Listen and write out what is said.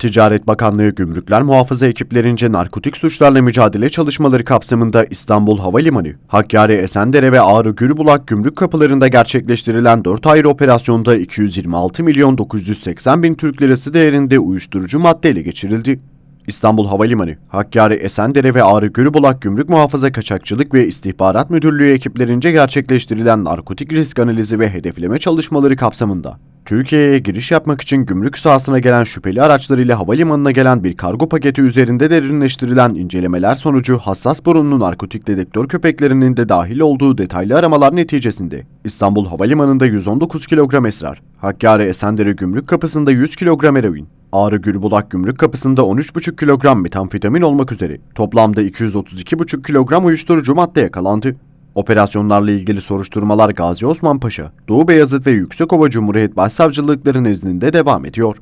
Ticaret Bakanlığı Gümrükler Muhafaza ekiplerince narkotik suçlarla mücadele çalışmaları kapsamında İstanbul Havalimanı, Hakkari, Esendere ve Ağrı Gürübulak gümrük kapılarında gerçekleştirilen 4 ayrı operasyonda 226 milyon 980 bin Türk lirası değerinde uyuşturucu madde ele geçirildi. İstanbul Havalimanı, Hakkari, Esendere ve Ağrı Gürübulak Gümrük Muhafaza Kaçakçılık ve İstihbarat Müdürlüğü ekiplerince gerçekleştirilen narkotik risk analizi ve hedefleme çalışmaları kapsamında Türkiye'ye giriş yapmak için gümrük sahasına gelen şüpheli araçlarıyla havalimanına gelen bir kargo paketi üzerinde derinleştirilen incelemeler sonucu hassas burunlu narkotik dedektör köpeklerinin de dahil olduğu detaylı aramalar neticesinde İstanbul Havalimanı'nda 119 kilogram esrar, Hakkari Esendere Gümrük Kapısı'nda 100 kilogram eroin, Ağrı Gülbulak Gümrük Kapısı'nda 13,5 kilogram metamfetamin olmak üzere toplamda 232,5 kilogram uyuşturucu madde yakalandı. Operasyonlarla ilgili soruşturmalar Gazi Osman Paşa, Doğu Beyazıt ve Yüksekova Cumhuriyet Başsavcılıkları nezdinde devam ediyor.